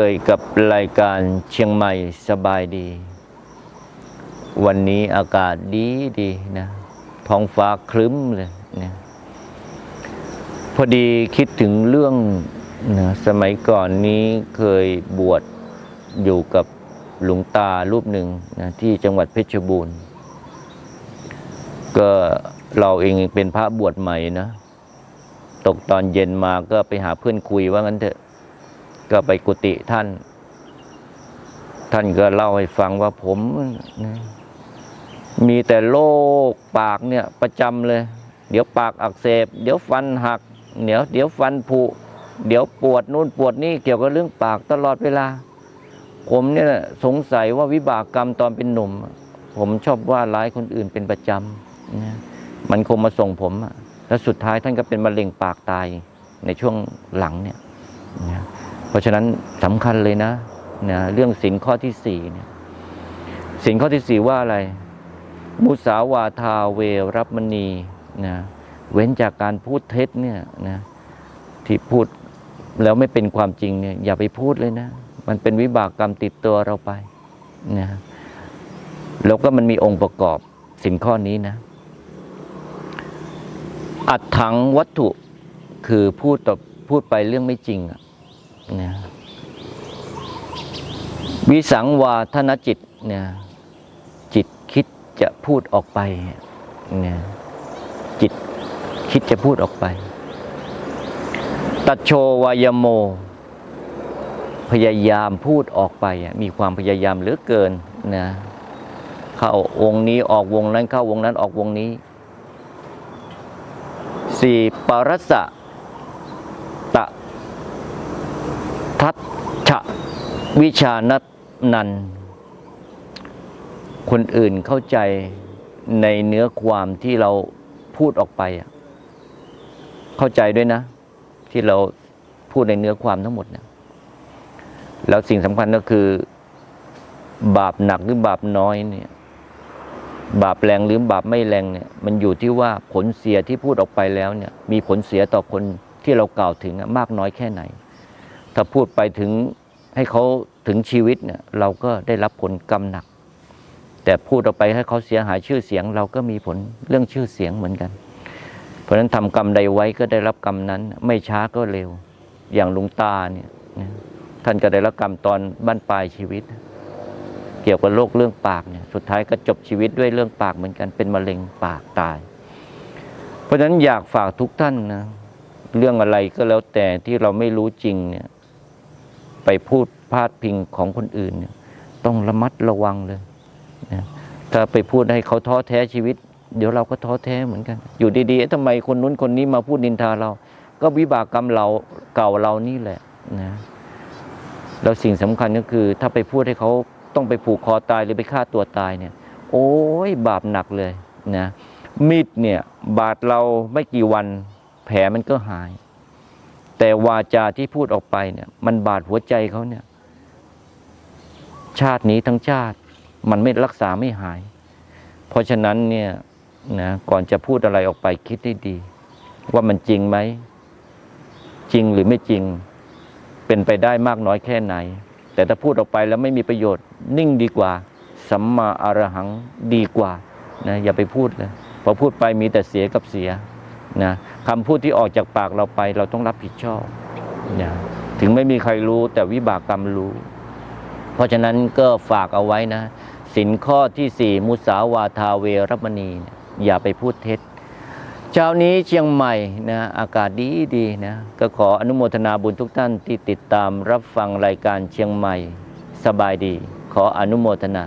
เลยกับรายการเชียงใหม่สบายดี วันนี้อากาศดีดีนะท้องฟ้าครึ้มเลยนะพอดีคิดถึงเรื่องนะสมัยก่อนนี้เคยบวชอยู่กับหลวงตารูปหนึ่งนะที่จังหวัดเพชรบูรณ์ ก็เราเองเป็นพระบวชใหม่นะ ตกตอนเย็นมาก็ไปหาเพื่อนคุยว่างั้นเถอะ ก็ไปกุฏิท่าน ท่านก็เล่าให้ฟังว่าผม มีแต่โรคปากเนี่ย ประจำเลย เดี๋ยวปากอักเสบ เดี๋ยวฟันหัก เดี๋ยว เดี๋ยวฟันผุ เดี๋ยวปวดนู่นปวดนี่เกี่ยวกับเรื่องปากตลอดเวลา ผมเนี่ยสงสัยว่าวิบากกรรมตอนเป็นหนุ่ม ผมชอบว่าร้ายคนอื่นเป็นประจำมันคงมาส่งผมแล้วสุดท้ายท่านก็เป็นมะเร็งปากตายในช่วงหลังเนี่ยนะ เพราะฉะนั้นสำคัญเลยนะนะเรื่องสินข้อที่สี่เนี่ยสินข้อที่สี่ว่าอะไร มุสาวาทาเวรับมณีนะเว้นจากการพูดเท็จเนี่ยนะที่พูดแล้วไม่เป็นความจริงเนี่ยอย่าไปพูดเลยนะ มันเป็นวิบากกรรมติดตัวเราไปนะแล้วก็มันมีองค์ประกอบสินข้อนี้นะ อัดถังวัตถุคือพูดต่อพูดไปเรื่องไม่จริงอะ นะวิสังวาทนจิตเนี่ยจิตคิดจะพูดออกไปเนี่ยจิตคิดจะพูดออกไป ตัดโชวายโม พยายามพูดออกไป มีความพยายามเหลือเกินนะเข้าวงนี้ออกวงนั้นเข้าวงนั้นออกวงนี้สี่ปรัสสะตะ ทัตฉะวิชานัตนัน คนอื่นเข้าใจในเนื้อความที่เราพูดออกไป เข้าใจด้วยนะ ที่เราพูดในเนื้อความทั้งหมดเนี่ยแล้วสิ่งสำคัญก็คือ บาปหนักหรือบาปน้อยเนี่ย บาปแรงหรือบาปไม่แรงเนี่ย มันอยู่ที่ว่าผลเสียที่พูดออกไปแล้วเนี่ย มีผลเสียต่อคนที่เรากล่าวถึงมากน้อยแค่ไหน ถ้าพูดไปถึงให้เขาถึงชีวิตเนี่ยเราก็ได้รับผลกรรมหนัก แต่พูดออกไปให้เขาเสียหายชื่อเสียง เราก็มีผลเรื่องชื่อเสียงเหมือนกัน เพราะฉะนั้นทำกรรมใดไว้ก็ได้รับกรรมนั้น ไม่ช้าก็เร็ว อย่างหลุงตาเนี่ยท่านก็ได้รับกรรมตอนบั้นปลายชีวิต เกี่ยวกับโรคเรื่องปากเนี่ยสุดท้ายก็จบชีวิตด้วยเรื่องปากเหมือนกันเป็นมะเร็งปากตาย เพราะฉะนั้นอยากฝากทุกท่านนะเรื่องอะไรก็แล้วแต่ที่เราไม่รู้จริงเนี่ย ไปพูดพาดพิงของคนอื่น ต้องระมัดระวังเลยนะถ้าไปพูดให้เขาท้อแท้ชีวิต เดี๋ยวเราก็ท้อแท้เหมือนกัน อยู่ดีๆเอ๊ะทำไมคนนู้นคนนี้มาพูดนินทาเรา ก็วิบากกรรมเราเก่าเรานี่แหละนะแล้วสิ่งสำคัญก็คือ ถ้าไปพูดให้เขาต้องไปผูกคอตายหรือไปฆ่าตัวตายเนี่ย โอ้ยบาปหนักเลยนะมีดเนี่ยบาดเราไม่กี่วันแผลมันก็หาย แต่วาจาที่พูดออกไปเนี่ย มันบาดหัวใจเขาเนี่ย ชาตินี้ทั้งชาติ มันไม่รักษาไม่หาย เพราะฉะนั้นเนี่ยนะก่อนจะพูดอะไรออกไปคิดให้ดี ว่ามันจริงไหม จริงหรือไม่จริง เป็นไปได้มากน้อยแค่ไหน แต่ถ้าพูดออกไปแล้วไม่มีประโยชน์ นิ่งดีกว่าสัมมาอรหังดีกว่านะอย่าไปพูดเลยพอพูดไปมีแต่เสียกับเสียนะ คำพูดที่ออกจากปากเราไปเราต้องรับผิดชอบนะถึงไม่มีใครรู้แต่วิบากกรรมรู้ เพราะฉะนั้นก็ฝากเอาไว้นะสินข้อที่สี่มุสาวาทาเวรมณี อย่าไปพูดเท็จเช้านี้เชียงใหม่นะอากาศดีดีนะก็ขออนุโมทนาบุญทุกท่านที่ติดตามรับฟังรายการเชียงใหม่ สบายดี ขออนุโมทนา